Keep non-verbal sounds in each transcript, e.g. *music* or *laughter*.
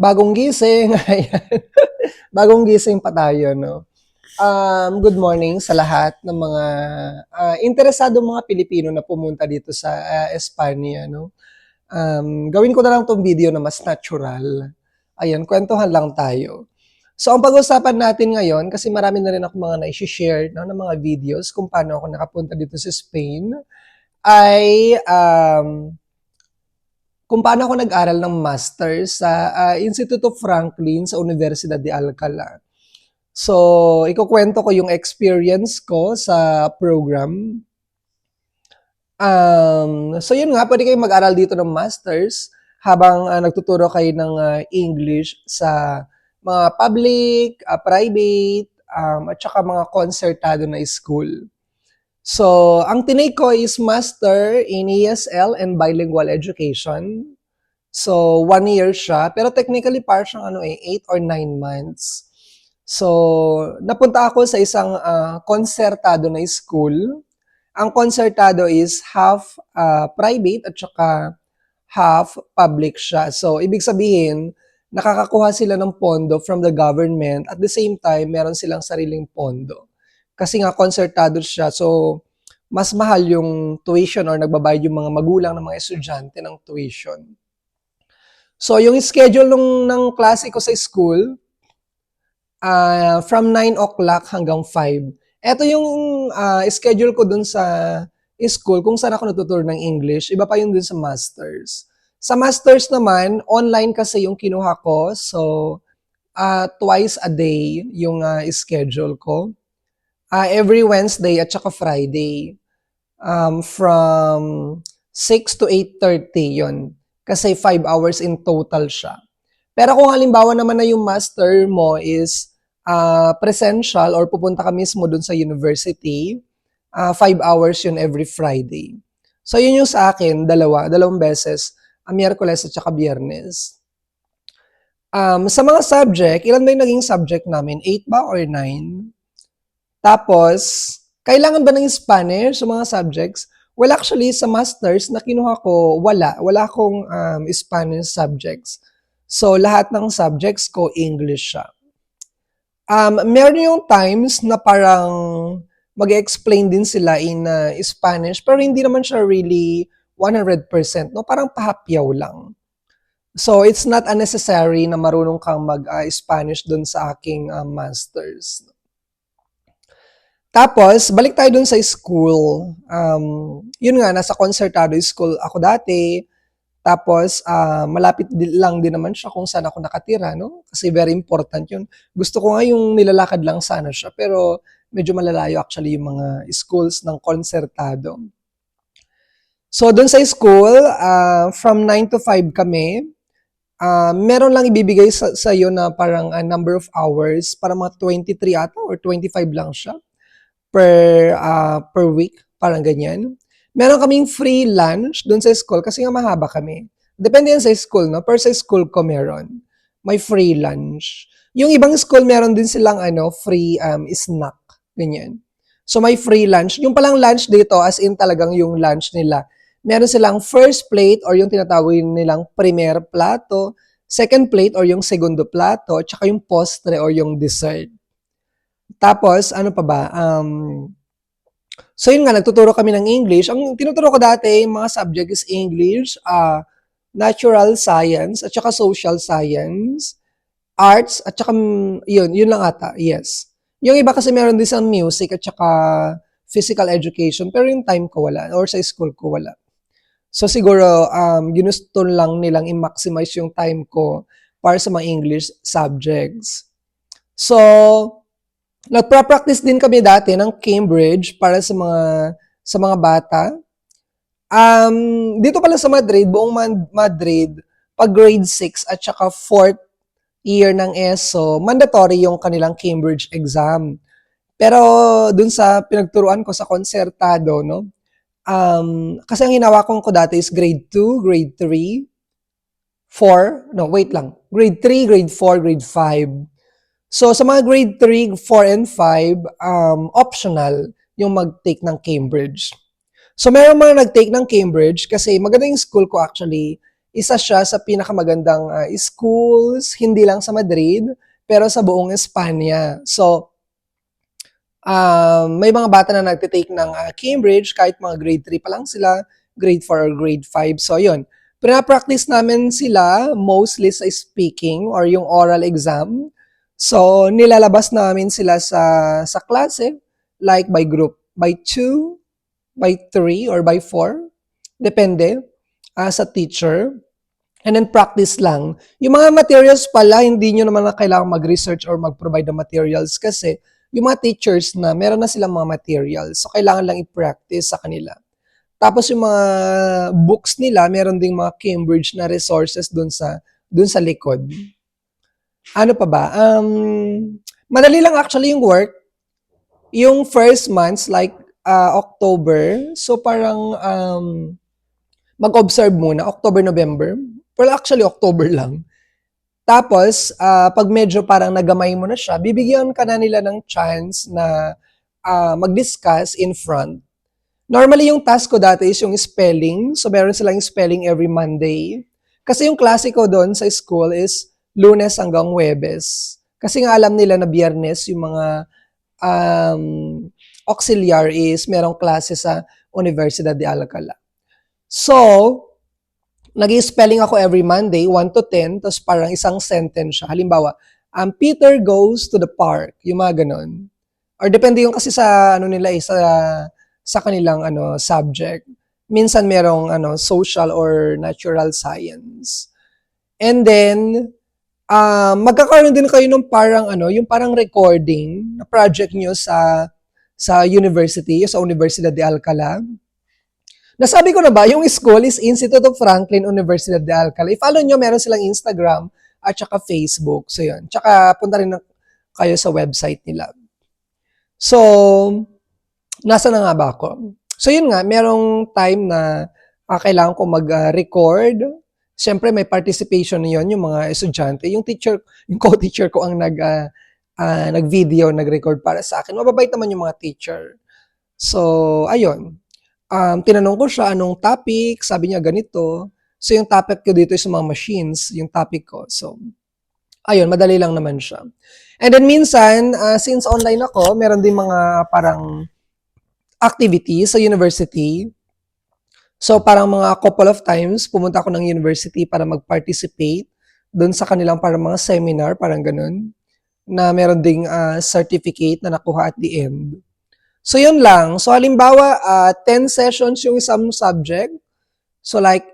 Bagong gising. *laughs* Bagong gising pa tayo, no? Um, good morning sa lahat ng mga ah, interesado mga Pilipino na pumunta dito sa ah, Espanya, no? Um, gawin ko na lang tong video na mas natural. Ayan, kwentuhan lang tayo. So, ang pag-usapan natin ngayon, kasi marami na rin ako mga na-share no, ng mga videos kung paano ako nakapunta dito sa Spain, ay um, kung paano ako nag-aral ng master sa ah, Instituto Franklin sa Universidad de Alcalá. So, ikukwento ko yung experience ko sa program. Um, so, yun nga, pwede kayong mag-aral dito ng masters habang ah, nagtuturo kayo ng ah, English sa mga public, ah, private, um, at saka mga concertado na school. So, ang tinake ko is Master in ESL and Bilingual Education. So, one year siya. Pero technically, parang siyang ano eh, eight or nine months. So, napunta ako sa isang ah, concertado na school. Ang concertado is half ah, private at saka half public siya. So, ibig sabihin, nakakakuha sila ng pondo from the government. At the same time, meron silang sariling pondo. Kasi nga, concertado siya. So, mas mahal yung tuition or nagbabayad yung mga magulang ng mga estudyante ng tuition. So, yung schedule nung, ng klase ko sa school, ah, from 9 o'clock hanggang 5. Ito yung ah, schedule ko dun sa school kung saan ako natuturo ng English. Iba pa yun dun sa masters. Sa masters naman, online kasi yung kinuha ko. So, ah, twice a day yung ah, schedule ko. Ah, every Wednesday at saka Friday. Um, from 6 to 8.30 yon Kasi 5 hours in total siya. Pero kung halimbawa naman na yung master mo is ah, presential or pupunta ka mismo dun sa university, 5 hours yun every Friday. So yun yung sa akin, dalawa, dalawang beses, ang Miyerkules at saka Biyernes. Um, sa mga subject, ilan ba yung naging subject namin? 8 ba or 9? Tapos, kailangan ba ng Spanish sa mga subjects? Well, actually, sa masters na kinuha ko, wala. Wala akong um, Spanish subjects. So, lahat ng subjects ko, English siya. Um, meron yung times na parang mag-explain din sila in uh, Spanish, pero hindi naman siya really 100%, no? Parang pahapyaw lang. So, it's not unnecessary na marunong kang mag-Spanish dun sa aking uh, masters. Tapos, balik tayo dun sa school. Um, yun nga, nasa concertado school ako dati. Tapos, ah, malapit lang din naman siya kung saan ako nakatira, no? Kasi very important yun. Gusto ko nga yung nilalakad lang sana siya, pero medyo malalayo actually yung mga schools ng concertado. So, dun sa school, ah, from 9 to 5 kami. Ah, meron lang ibibigay sa, sa iyo na parang a number of hours, para mga 23 ata or 25 lang siya per ah, per week, parang ganyan. Meron kaming free lunch doon sa school kasi nga mahaba kami. Depende yan sa school, no? Per sa school ko meron. May free lunch. Yung ibang school meron din silang ano, free um, snack. Ganyan. So may free lunch. Yung palang lunch dito, as in talagang yung lunch nila. Meron silang first plate or yung tinatawag nilang primer plato, second plate or yung segundo plato, tsaka yung postre or yung dessert. Tapos, ano pa ba? Um, so yun nga, nagtuturo kami ng English. Ang tinuturo ko dati, mga subject is English, ah, natural science, at saka social science, arts, at saka, yun, yun lang ata, yes. Yung iba kasi meron din sa music at saka physical education, pero yung time ko wala, or sa school ko wala. So siguro, um, ginusto lang nilang i-maximize yung time ko para sa mga English subjects. So, nagpa-practice din kami dati ng Cambridge para sa mga sa mga bata. Um, dito pala sa Madrid, buong Madrid, pag grade 6 at saka 4th year ng ESO, mandatory yung kanilang Cambridge exam. Pero dun sa pinagturuan ko sa konsertado, no? Um, kasi ang hinawakan ko dati is grade 2, grade 3, 4, no, wait lang. Grade 3, grade 4, grade 5. So, sa mga grade 3, 4, and 5, um, optional yung mag-take ng Cambridge. So, meron mga nag-take ng Cambridge kasi maganda yung school ko actually. isa siya sa pinakamagandang ah, schools, hindi lang sa Madrid, pero sa buong Espanya. So, um, may mga bata na nagtitake ng ah, Cambridge, kahit mga grade 3 pa lang sila, grade 4 or grade 5. So, yun. Pina-practice namin sila mostly sa speaking or yung oral exam. So, nilalabas namin sila sa sa klase, like by group, by 2, by 3, or by 4. Depende ah, sa teacher. And then practice lang. Yung mga materials pala, hindi nyo naman na kailangan mag-research or mag-provide ng materials kasi yung mga teachers na, meron na silang mga materials. So, kailangan lang i-practice sa kanila. Tapos yung mga books nila, meron ding mga Cambridge na resources dun sa, dun sa likod. Ano pa ba? Um, madali lang actually yung work. Yung first months, like ah, October, so parang um, mag-observe muna, October, November. Well, actually, October lang. Tapos, ah, pag medyo parang nagamay mo na siya, bibigyan ka na nila ng chance na ah, mag-discuss in front. Normally, yung task ko dati is yung spelling. So, meron silang spelling every Monday. Kasi yung klase ko doon sa school is lunes hanggang Webes. Kasi nga alam nila na biyernes yung mga um, auxiliar is merong klase sa Universidad de Alcala. So, nag spelling ako every Monday, 1 to 10, tapos parang isang sentence siya. Halimbawa, um, Peter goes to the park. Yung mga ganon. Or depende yung kasi sa ano nila eh, sa, sa kanilang ano subject. Minsan merong ano social or natural science. And then, um, magkakaroon din kayo ng parang ano, yung parang recording na project nyo sa sa university, sa Universidad de Alcalá. Nasabi ko na ba, yung school is Institute of Franklin Universidad de Alcalá. I-follow nyo, meron silang Instagram at saka Facebook. So yun. Tsaka punta rin kayo sa website nila. So, nasa na nga ba ako? So yun nga, merong time na ah, kailangan ko mag-record. Siyempre, may participation na yun, yung mga estudyante. Yung teacher, yung co-teacher ko ang nag, ah, ah, nag-video, nag-record para sa akin. Mababait naman yung mga teacher. So, ayun um, tinanong ko siya anong topic, sabi niya ganito. So yung topic ko dito is mga machines, yung topic ko. So, ayun, madali lang naman siya. And then minsan, uh, since online ako, meron din mga parang activities sa university. So parang mga couple of times, pumunta ako ng university para mag-participate doon sa kanilang parang mga seminar, parang ganun, na meron ding uh, certificate na nakuha at the end. So, yun lang. So, halimbawa, uh, 10 sessions yung isang subject. So, like,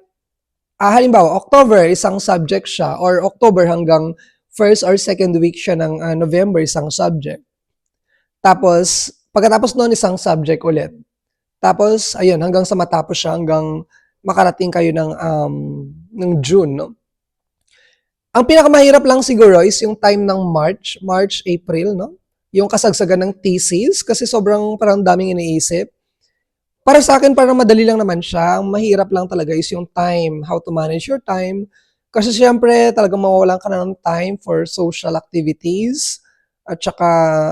uh, halimbawa, October, isang subject siya. Or October hanggang first or second week siya ng uh, November, isang subject. Tapos, pagkatapos noon, isang subject ulit. Tapos, ayun, hanggang sa matapos siya, hanggang makarating kayo ng, um, ng June, no? Ang pinakamahirap lang siguro is yung time ng March, March, April, no? yung kasagsagan ng thesis kasi sobrang parang daming iniisip. Para sa akin, parang madali lang naman siya. Ang mahirap lang talaga is yung time, how to manage your time. Kasi siyempre, talagang mawawalan ka na ng time for social activities. At saka,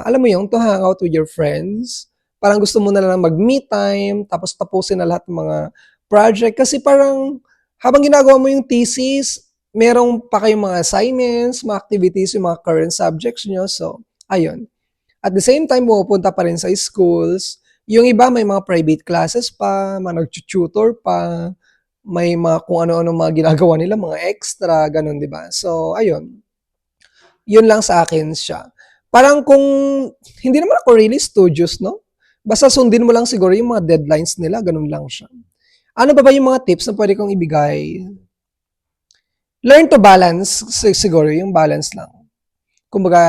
alam mo yung to hang out with your friends. Parang gusto mo na lang mag-me time, tapos tapusin na lahat ng mga project. Kasi parang, habang ginagawa mo yung thesis, merong pa kayong mga assignments, mga activities, yung mga current subjects nyo. So, ayun. At the same time, pupunta pa rin sa schools. Yung iba may mga private classes pa, mga nag-tutor pa, may mga kung ano-ano mga ginagawa nila, mga extra, ganun, di ba? So, ayun. Yun lang sa akin siya. Parang kung, hindi naman ako really studious, no? Basta sundin mo lang siguro yung mga deadlines nila, ganun lang siya. Ano ba ba yung mga tips na pwede kong ibigay? Learn to balance, siguro yung balance lang. Kumbaga,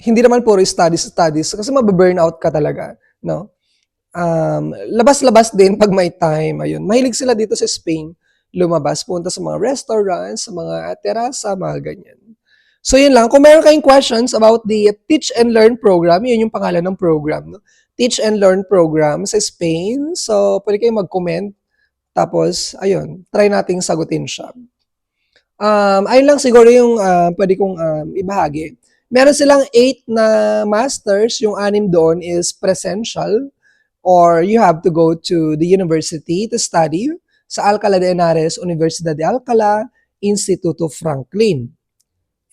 hindi naman puro studies studies kasi mababurnout ka talaga, no? Um, labas-labas din pag may time, ayun. Mahilig sila dito sa Spain, lumabas, punta sa mga restaurants, sa mga terasa, mga ganyan. So yun lang, kung meron kayong questions about the Teach and Learn program, yun yung pangalan ng program, no? Teach and Learn program sa Spain. So, pwede kayong mag-comment. Tapos, ayun, try nating sagutin siya. Um, ayun lang siguro yung uh, pwede kong um, ibahagi. Meron silang 8 na masters, yung anim doon is presential or you have to go to the university to study. sa Alcala de Henares, Universidad de Alcala, Instituto Franklin.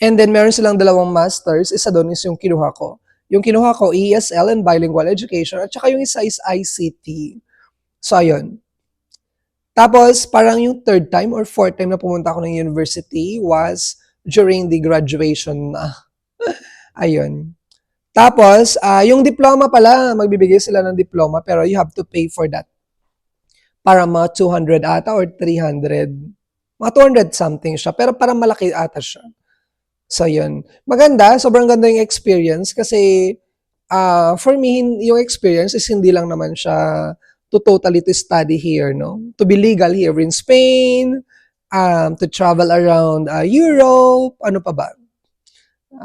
And then meron silang dalawang masters, isa doon is yung kinuha ko. Yung kinuha ko, ESL and Bilingual Education, at saka yung isa is ICT. So, ayun. Tapos, parang yung third time or fourth time na pumunta ako ng university was during the graduation na. *laughs* ayun. Tapos, ah, yung diploma pala, magbibigay sila ng diploma, pero you have to pay for that. Para mga 200 ata or 300. Mga 200 something siya, pero parang malaki ata siya. So, yun. Maganda, sobrang ganda yung experience kasi ah for me, yung experience is hindi lang naman siya to totally to study here, no? To be legal here in Spain, um, to travel around ah, Europe, ano pa ba?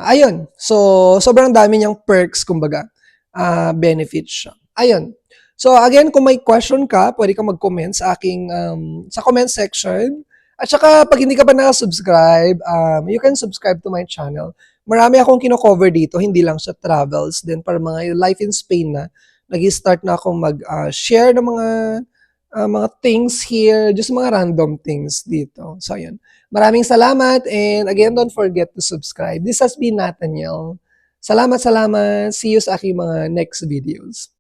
Ayun. So, sobrang dami niyang perks, kumbaga, ah benefits siya. Ayun. So, again, kung may question ka, pwede ka mag-comment sa aking, um, sa comment section. At saka, pag hindi ka pa nakasubscribe, um, you can subscribe to my channel. Marami akong kino-cover dito, hindi lang sa travels. Then, para mga life in Spain na, nag-start na akong mag-share ng mga ah, mga things here, just mga random things dito. So, ayun. Maraming salamat and again, don't forget to subscribe. This has been Nathaniel. Salamat, salamat. See you sa aking mga next videos.